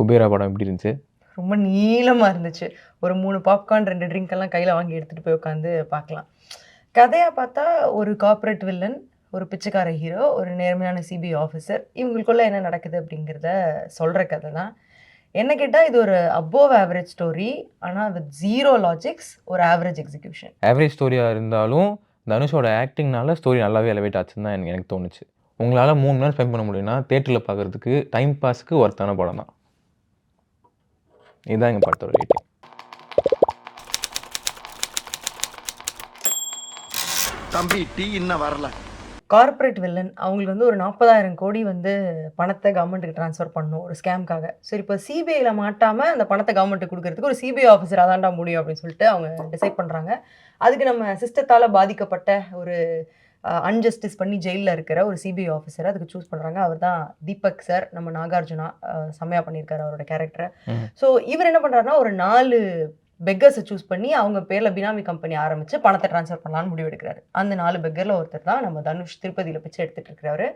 குபேரா படம் எப்படி இருந்துச்சு? ரொம்ப நீளமாக இருந்துச்சு. ஒரு மூணு பாப்கார்ன் ரெண்டு ட்ரிங்க் எல்லாம் கையில் வாங்கி எடுத்துகிட்டு போய் உட்காந்து பார்க்கலாம் கதையாக பார்த்தா ஒரு கார்ப்பரேட் வில்லன் ஒரு பிச்சைக்கார ஹீரோ ஒரு நேர்மையான சிபிஐ ஆஃபீஸர் இவங்களுக்குள்ள என்ன நடக்குது அப்படிங்கிறத சொல்கிற கதை தான். என்ன கேட்டால் இது ஒரு அபோவ் ஆவரேஜ் ஸ்டோரி ஆனால் வித் ஜீரோ லாஜிக்ஸ் ஒரு ஆவரேஜ் எக்ஸிகியூஷன் ஆவரேஜ் ஸ்டோரியாக இருந்தாலும் தனுஷோட ஆக்டிங்னால ஸ்டோரி நல்லாவே எலவேட் ஆச்சுன்னு தான் எனக்கு எனக்கு தோணுச்சு. உங்களால் மூணு நேரம் ஸ்பெண்ட் பண்ண முடியும்னா தேட்டரில் பார்க்குறதுக்கு டைம் பாஸ்க்கு ஒர்த்தான படம் தான். இதுதான் எங்கள் படத்தோட ரேட்டிங் தம்பி டீ இன்னும் வரல. கார்ப்பரேட் வில்லன் அவங்களுக்கு வந்து ஒரு நாற்பதாயிரம் கோடி வந்து பணத்தை கவர்மெண்ட்டுக்கு ட்ரான்ஸ்ஃபர் பண்ணணும் ஒரு ஸ்கேம்க்காக சரி இப்போ சிபிஐயில் மாட்டாமல் அந்த பணத்தை கவர்மெண்ட்டுக்கு கொடுக்கறதுக்கு ஒரு சிபிஐ ஆஃபீஸர் அதான்டா முடியும் அப்படின்னு சொல்லிட்டு அவங்க டிசைட் பண்ணுறாங்க அதுக்கு நம்ம சிஸ்டத்தால் பாதிக்கப்பட்ட ஒரு அன்ஜஸ்டிஸ் பண்ணி ஜெயிலில் இருக்கிற ஒரு சிபிஐ ஆஃபீஸரை அதுக்கு சூஸ் பண்ணுறாங்க அவர் தான் தீபக் சார் நம்ம நாகார்ஜுனா அஹ், செம்மையா பண்ணியிருக்காரு அவரோட கேரக்டரை. ஸோ இவர் என்ன பண்ணுறாருன்னா ஒரு நாலு பெக்கர்ஸை சூஸ் பண்ணி அவங்க பேரில் பினாமி கம்பெனி ஆரம்பித்து பணத்தை ட்ரான்ஸ்ஃபர் பண்ணலான்னு முடிவு எடுக்கிறாரு. அந்த நாலு பெக்கரில் ஒருத்தர் தான் நம்ம தனுஷ் திருப்பதியில் பிச்சை எடுத்துட்டு இருக்கிறாரு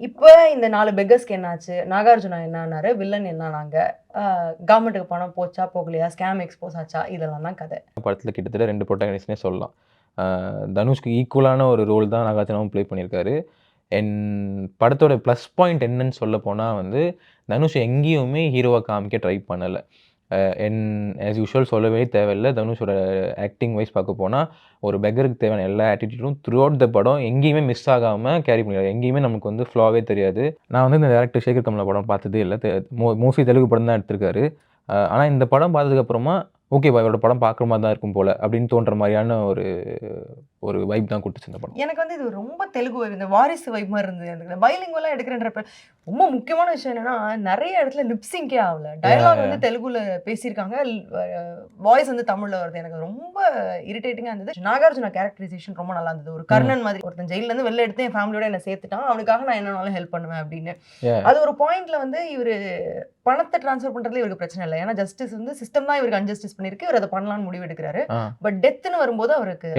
இப்போ இந்த நாலு பெக்கர்ஸ்க்கு என்னாச்சு? நாகார்ஜுனா என்னானாரு? வில்லன் என்னானாங்க? கவர்மெண்ட்டுக்கு பணம் போச்சா போகலையா? ஸ்கேம் எக்ஸ்போஸ் ஆச்சா? இதெல்லாம் தான் கதை. படத்தில் கிட்டத்தட்ட ரெண்டு ப்ரொட்டாகனிஸ்ட்னே சொல்லலாம். தனுஷ்க்கு ஈக்குவலான ஒரு ரோல் தான் நாகார்ஜுனாவும் ப்ளே பண்ணியிருக்காரு. என் படத்தோட ப்ளஸ் பாயிண்ட் என்னன்னு சொல்ல போனால் வந்து தனுஷ் எங்கேயுமே ஹீரோவை காமிக்க ட்ரை பண்ணலை. என் ஆஸ் யூஷுவல் சொல்லவே தேவையில்லை. தனுஷோட ஆக்டிங் வைஸ் பார்க்க போனால் ஒரு பெக்கருக்கு தேவையான எல்லா ஆட்டிடியூடும் த்ரூ அவுட் த படம் எங்கேயுமே மிஸ் ஆகாமல் கேரி பண்ணிடுறாரு எங்கேயுமே நமக்கு வந்து ஃப்ளாவே தெரியாது. நான் வந்து இந்த டேரக்டர் சேகர் கமலா படம் பார்த்ததே இல்லை. மோ மோஸ்ட்லி தெலுங்கு படம் தான் எடுத்திருக்காரு. ஆனால் இந்த படம் பார்த்ததுக்கப்புறமா ஓகேவா இவரோட படம் பார்க்குற மாதிரி தான் இருக்கும் போல அப்படின்னு தோன்ற மாதிரியான ஒரு ஒரு வைப் தான் கொடுத்துச்சு இந்த படம். எனக்கு வந்து இது ரொம்ப தெலுங்கு vibe, இந்த வாரிசு வைப் மாதிரி இருந்தது எனக்கு. பைலிங்குவலாக எடுக்கிறன்றப்ப ரொம்ப முக்கியமான விஷயம் என்னன்னா நிறைய இடத்துல லிப்ஸிங்கே ஆகல. டயலாக் வந்து தெலுங்குல பேசியிருக்காங்க வாய்ஸ் வந்து தமிழ்ல வருது. எனக்கு ரொம்ப இரிட்டேட்டிங்காக இருந்தது. நாகார்ஜுனா கேரக்டரைசேஷன் ரொம்ப நல்லா இருந்தது. ஒரு கர்ணன் மாதிரி ஒருத்தன் ஜெயில இருந்து வெளில எடுத்து என் ஃபேமிலியோட என்ன சேர்த்துட்டான். அவனுக்காக நான் என்னனாலும் ஹெல்ப் பண்ணுவேன் அப்படின்னு. அது ஒரு பாயிண்ட்ல வந்து இவரு பணத்தை ட்ரான்ஸ்ஃபர் பண்றதுல இவருக்கு பிரச்சனை இல்லை. ஏன்னா ஜஸ்டிஸ் வந்து சிஸ்டம் தான் இவருக்கு அன்ஜஸ்டிஸ் பண்ணிருக்கு இவர் அதை பண்ணலாம்னு முடிவு எடுக்கிறாரு. பட் டெத்னு வரும்போது அவருக்கு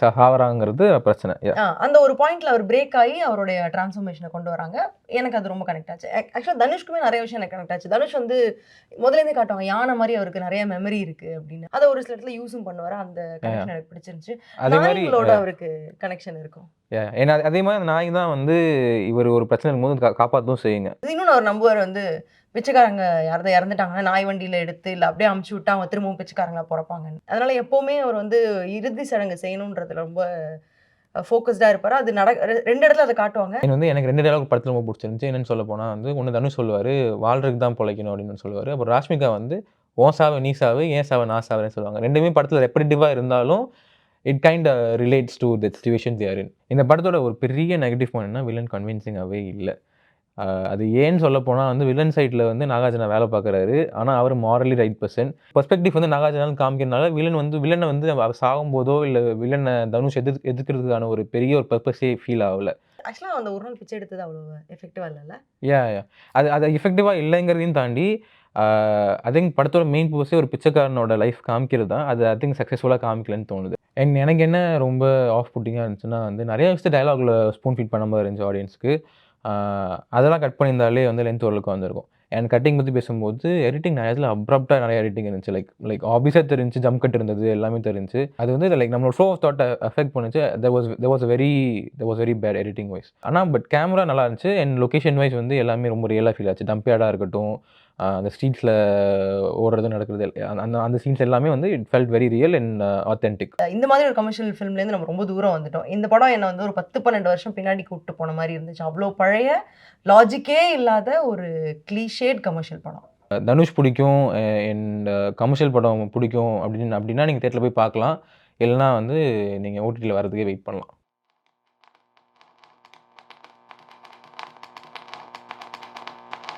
சாவறாங்கிறது பிரச்சனை. அந்த ஒரு பாயிண்ட்ல அவர் பிரேக் ஆகி அவருடைய டிரான்ஸ்ஃபர்மேஷனை கொண்டு வராங்க. எனக்கு அது ரொம்ப கனெக்ட் ஆச்சு. ஆக்சுவலாக தனுஷ்க்குமே நிறைய விஷயம் எனக்கு கனெக்ட் ஆச்சு. தனுஷ் வந்து முதல்ல இருந்தே காட்டுவாங்க யானை மாதிரி அவருக்கு நிறைய மெமரி இருக்கு அப்படின்னு. அதை ஒரு சில இடத்துல யூஸும் பண்ணுவாரு. அந்த கனெக்ஷன் எனக்கு பிடிச்சிருந்துச்சு. அதே மாதிரி நாய்களோட அவருக்கு கனெக்ஷன் இருக்கும். ஏன்னா அதே மாதிரி அந்த நாய் தான் வந்து இவர் ஒரு பிரச்சனை இருக்கும்போது கா- காப்பாத்தவும் செய்யுங்க. இது இன்னொன்று அவர் நம்புவார் வந்து பிச்சைக்காரங்க யாராவது இறந்துட்டாங்கன்னா நாய் வண்டியில் எடுத்து இல்லை அப்படியே அமுச்சு விட்டா அவங்க திரும்பவும் பிச்சைக்காரங்களா பிறப்பாங்க அதனால எப்போவுமே அவர் வந்து இறுதி சடங்கு செய்யணுன்றதுல ரொம்ப ஃபோக்கஸ்டாக இருப்பார். அது நட ரெ- ரெண்டு இடத்துல அதை காட்டுவாங்க. எனக்கு வந்து எனக்கு ரெண்டு டயலாக் படத்தில் ரொம்ப பிடிச்சிருந்துச்சு. என்னென்னு சொல்ல போனால் வந்து ஒன்று தனு சொல்லுவார் வாழ்றதுக்கு தான் பிழைக்கணும் அப்படின்னு சொல்லுவார். அப்புறம் ராஷ்மிகா வந்து ஓ சாவு நீ சாவு ஏன் சாவு நான் சாவுன்னு சொல்லுவாங்க. ரெண்டுமே படத்தில் ரெப்படிட்டிவாக இருந்தாலும் it kind relates to the situation there in இந்த படத்தோட ஒரு பெரிய நெகட்டிவ் பாயிண்ட்னா வில்லன் கன்வின்சிங்காகவே இல்லை. அது ஏன்னு சொல்ல போனால் வந்து வில்லன் சைடில் வந்து நாகார்ஜுனா வேலை பார்க்குறாரு ஆனால் அவர் மாரலி ரைட் பர்சன் பெர்ஸ்பெக்டிவ் வந்து நாகார்ஜுனா காமிக்கிறனால வில்லன் வந்து வில்லனை வந்து அவர் சாகும் போதோ இல்லை வில்லனை தனுஷ் எதிர் எதிர்க்கிறதுக்கான ஒரு பெரிய ஒரு பர்பஸே ஃபீல் ஆகல. ஆக்சுவலாக அந்த ஒரு நாள் பிச்சை எடுத்தது அவ்வளோ எஃபெக்டிவாக இல்லைல்ல? யா யா. அது அது எஃபெக்டிவாக இல்லைங்கிறதையும் தாண்டி ஐ திங்க் படத்தோட மெயின் பர்பஸே ஒரு பிச்சைக்காரனோட லைஃப் காமிக்கிறது தான். அது ஐ திங்க் சக்ஸஸ்ஃபுல்லாக காமிக்கலன்னு தோணுது. அண்ட் எனக்கு என்ன ரொம்ப ஆஃப் புட்டிங்காக இருந்துச்சுன்னா வந்து நிறைய விஷயத்தை டயலாகில் ஸ்பூன் ஃபீட் பண்ண மாதிரி இருந்துச்சு ஆடியன்ஸ்க்கு அதெல்லாம் கட் பண்ணியிருந்தாலே வந்து லென்த் ஓரளவுக்கு வந்திருக்கும். அண்ட் கட்டிங் பற்றி பேசும்போது எடிட்டிங் நிறைய இதில் அப்ரப்டாக நிறைய எடிட்டிங் இருந்துச்சு. லைக் லைக் ஆபிஸாக தெரிஞ்சு ஜம்ப் கட் இருந்தது எல்லாமே தெரிஞ்சு. அது வந்து லைக் நம்மளோட ஃப்ளோ ஆஃப் தாட்டை அஃபெக்ட் பண்ணிச்சு. There was there was very there was very bad editing wise ஆனால் பட் கேமரா நல்லா இருந்துச்சு. அண்ட் லொக்கேஷன் வைஸ் வந்து எல்லாமே ரொம்ப ரியலாக ஃபீல் ஆச்சு. டம்பியாடாக இருக்கட்டும் அந்த ஸ்ட்ரீட்ஸில் ஓடுறது நடக்கிறது அந்த அந்த சீன்ஸ் எல்லாமே வந்து it felt very real and authentic இந்த மாதிரி ஒரு கமர்ஷியல் ஃபிலிம்லேருந்து நம்ம ரொம்ப தூரம் வந்துட்டோம். இந்த படம் என்னை வந்து ஒரு பத்து பன்னெண்டு வருஷம் பின்னாடி கூப்பிட்டு போன மாதிரி இருந்துச்சு. அவ்வளோ பழைய லாஜிக்கே இல்லாத ஒரு க்ளீஷேட் கமர்ஷியல் படம். தனுஷ் பிடிக்கும் அண்ட் கமர்ஷியல் படம் பிடிக்கும் அப்படின்னு அப்படின்னா நீங்கள் தேட்டரில் போய் பார்க்கலாம். இல்லைனா வந்து நீங்கள் ஓடிடியில் வரதுக்கே வெயிட் பண்ணலாம்.